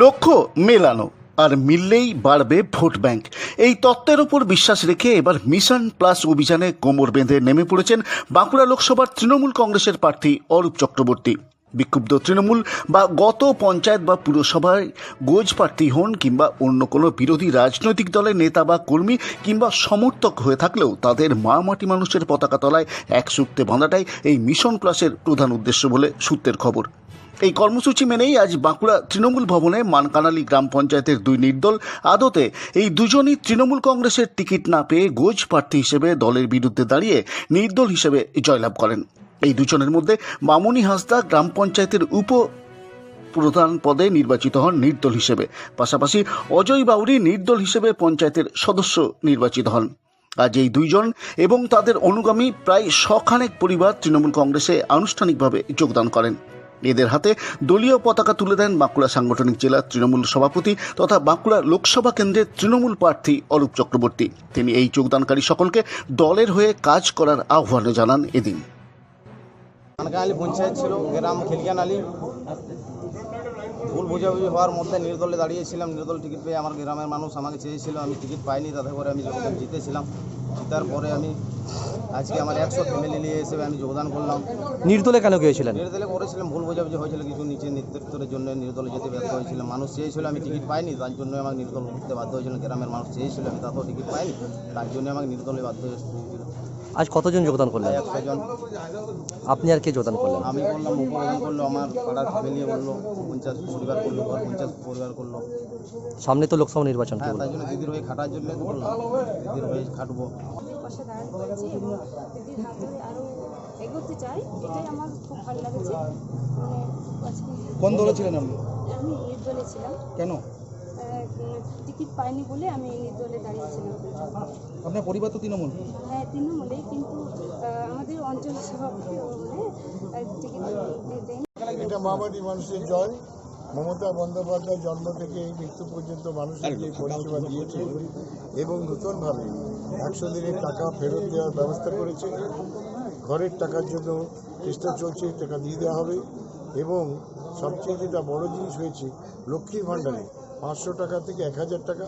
লক্ষ্য, মেলানো। আর মিললেই বাড়বে ভোট ব্যাংক। এই তত্ত্বের উপর বিশ্বাস রেখে এবার মিশন প্লাস অভিযানে কোমর বেঁধে নেমে পড়েছেন বাঁকুড়া লোকসভার তৃণমূল কংগ্রেসের প্রার্থী অরূপ চক্রবর্তী। বিক্ষুব্ধ তৃণমূল বা গত পঞ্চায়েত বা পুরসভায় গোজ প্রার্থী হন কিংবা অন্য কোনো বিরোধী রাজনৈতিক দলের নেতা বা কর্মী কিংবা সমর্থক হয়ে থাকলেও তাদের মা মাটি মানুষের পতাকা তলায় এক সূত্রে বাঁধাটাই এই মিশন প্লাসের প্রধান উদ্দেশ্য বলে সূত্রের খবর। এই কর্মসূচি মেনেই আজ বাঁকুড়া তৃণমূল ভবনে মানকানালি গ্রাম পঞ্চায়েতের দুই নির্দল আদতে এই দুজনই তৃণমূল কংগ্রেসের টিকিট না পেয়ে গোজ প্রার্থী হিসেবে দলের বিরুদ্ধে দাঁড়িয়ে নির্দল হিসেবে জয়লাভ করেন। এই দুজনের মধ্যে মামুনি হাসদা গ্রাম পঞ্চায়েতের উপ প্রধান পদে নির্বাচিত হন নির্দল হিসেবে। পাশাপাশি অজয় বাউরি নির্দল হিসেবে পঞ্চায়েতের সদস্য নির্বাচিত হন। আজ এই দুইজন এবং তাদের অনুগামী প্রায় শখানেক পরিবার তৃণমূল কংগ্রেসে আনুষ্ঠানিকভাবে যোগদান করেন। এদের হাতে দলীয় পতাকা তুলে দেন বাঁকুড়া সাংগঠনিক জেলা তৃণমূল সভাপতি তথা বাঁকুড়া লোকসভা কেন্দ্রের তৃণমূল প্রার্থী অরূপ চক্রবর্তী। তিনি এই যোগদানকারী সকলকে দলের হয়ে কাজ করার আহ্বান জানান এদিন। ছিল, গ্রাম ভুল বোঝাবুঝি হওয়ার মধ্যে নির্দলে দাঁড়িয়েছিলাম। নির্দল টিকিট পেয়ে আমার গ্রামের মানুষ আমাকে চেয়েছিল, আমি টিকিট পাইনি, তাতে করে আমি যোগদান জিতেছিলাম জিতার পরে আমি আজকে আমার একশো ফ্যামিলি নিয়ে এসে আমি যোগদান করলাম। নির্দলে কেন গিয়েছিলেন? নির্দলে করেছিলাম ভুল বোঝাবুঝি হয়েছিল কিছু নিচে নেতৃত্বের জন্য নির্দলে যেতে ব্যর্থ হয়েছিলাম। মানুষ চেয়েছিল আমি টিকিট পাইনি তার জন্য আমাকে নির্দল করতে বাধ্য হয়েছিল। গ্রামের মানুষ চেয়েছিল আমি তাতেও টিকিট পাইনি তার জন্য আমাকে নির্দলে বাধ্য হয়েছিল। আজ কতজন যোগদান করলেন? একশো জন। আপনি আর কে যোগদান করলেন? আমি করলাম উপপ্রধান করল আমার পাড়ার ফ্যামিলি করল পঞ্চাশ পরিবার করল পঞ্চাশ পরিবার করল। সামনে তো লোকসভা নির্বাচন হ্যাঁ? তাই জন্য দিদির হয়ে খাটার জন্য করলাম। দিদির হয়ে খাটবো। পাশে দাঁড়াতে পারছি এবং দিদির হাত ধরে আরও এগোতে চাই এটাই আমার খুব ভালো লাগছে। মানে আজকে কোন দলে ছিলেন আপনি? আমি নির্দলে ছিলাম। কেন? টিকিট পাইনি বলে আমি নির্দলে দাঁড়িয়েছিলাম আপনার পরিবার তো তৃণমূল? হ্যাঁ তৃণমূলে কিন্তু আমাদের অঞ্চল সভাপতি আহ, টিকিট দেয়নি। এটা মামাটি মানুষের জয়। মমতা বন্দ্যোপাধ্যায় জন্ম থেকে এই মৃত্যু পর্যন্ত মানুষের যে পরিষেবা দিয়েছে এবং নতুনভাবে একশো দিনের টাকা ফেরত দেওয়ার ব্যবস্থা করেছে ঘরের টাকার জন্য চেষ্টা চলছে টাকা দিয়ে দেওয়া হবে এবং সবচেয়ে যেটা বড় জিনিস হয়েছে লক্ষ্মীর ভাণ্ডারে পাঁচশো টাকা থেকে এক হাজার টাকা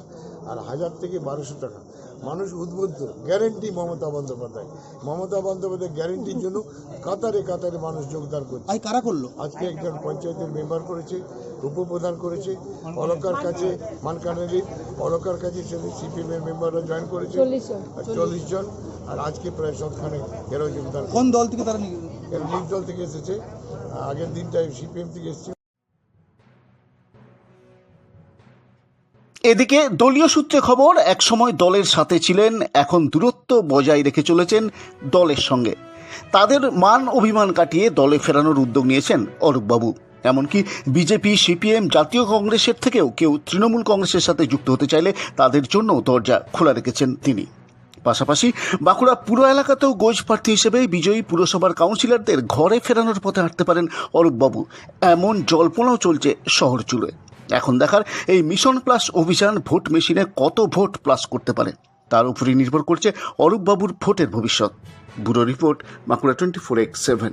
আর হাজার থেকে বারোশো টাকা। মানুষ উদ্বুদ্ধ গ্যারেন্টি মমতা বন্দ্যোপাধ্যায়। মমতা বন্দ্যোপাধ্যায় গ্যারেন্টির জন্য কাতারে কাতারে মানুষ যোগদান করছে। কারা করল? আজকে একজন পঞ্চায়েতের মেম্বার করেছে উপপ্রধান করেছে অলকার কাছে মানকানেরি অলকার কাছে সিপিএম এর মেম্বাররা জয়েন করেছে। চল্লিশ জন। আর আজকে প্রায় সবখানে এরাও যোগদান। কোন দল থেকে তারা এরা নির্দল থেকে এসেছে। আগের দিনটায় সিপিএম থেকে এসেছে এদিকে দলীয় সূত্রে খবর, একসময় দলের সাথে ছিলেন, এখন দূরত্ব বজায় রেখে চলেছেন দলের সঙ্গে। তাদের মান অভিমান কাটিয়ে দলে ফেরানোর উদ্যোগ নিয়েছেন অরূপবাবু। এমনকি বিজেপি, সিপিএম জাতীয় কংগ্রেসের থেকেও কেউ তৃণমূল কংগ্রেসের সাথে যুক্ত হতে চাইলে তাদের জন্য দরজা খোলা রেখেছেন তিনি। পাশাপাশি বাঁকুড়া পুর এলাকাতেও গোজ প্রার্থী হিসেবে বিজয়ী পুরসভার কাউন্সিলরদের ঘরে ফেরানোর পথে হাঁটতে পারেন অরূপবাবু। এমন জল্পনাও চলছে শহর জুড়ে। এখন দেখার এই মিশন প্লাস অভিযান ভোট মেশিনে কত ভোট প্লাস করতে পারে, তার উপরই নির্ভর করছে অরূপবাবুর ভোটের ভবিষ্যৎ। Bureau report মাকুড়া twenty four x seven.